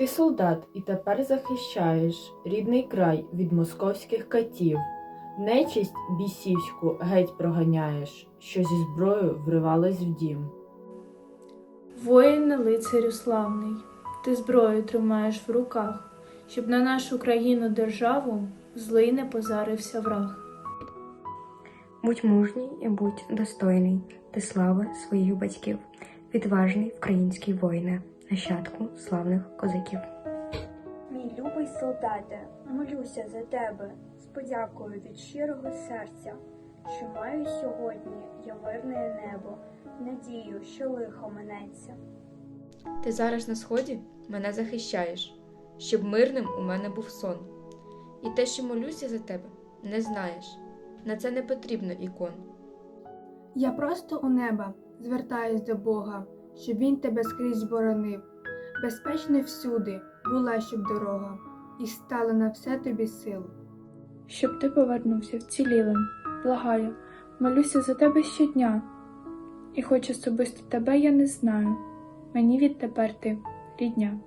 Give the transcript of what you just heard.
Ти солдат і тепер захищаєш рідний край від московських катів. Нечисть бісівську геть проганяєш, що зі зброєю вривалась в дім. Воїне лицарю славний, ти зброю тримаєш в руках, щоб на нашу країну державу злий не позарився враг. Будь мужній і будь достойний ти слави своїх батьків, відважний український воїне, нащадку славних козаків. Мій любий солдате, молюся за тебе з подякою від щирого серця, що маю сьогодні я мирне небо, надію, що лихо минеться. Ти зараз на сході мене захищаєш, щоб мирним у мене був сон. І те, що молюся за тебе, не знаєш. На це не потрібно ікон. Я просто у неба звертаюсь до Бога, щоб він тебе скрізь боронив. Безпечно всюди була щоб дорога, і стало на все тобі сил. Щоб ти повернувся вцілілим, благаю, молюся за тебе щодня. І хоч особисто тебе я не знаю, мені відтепер ти рідня.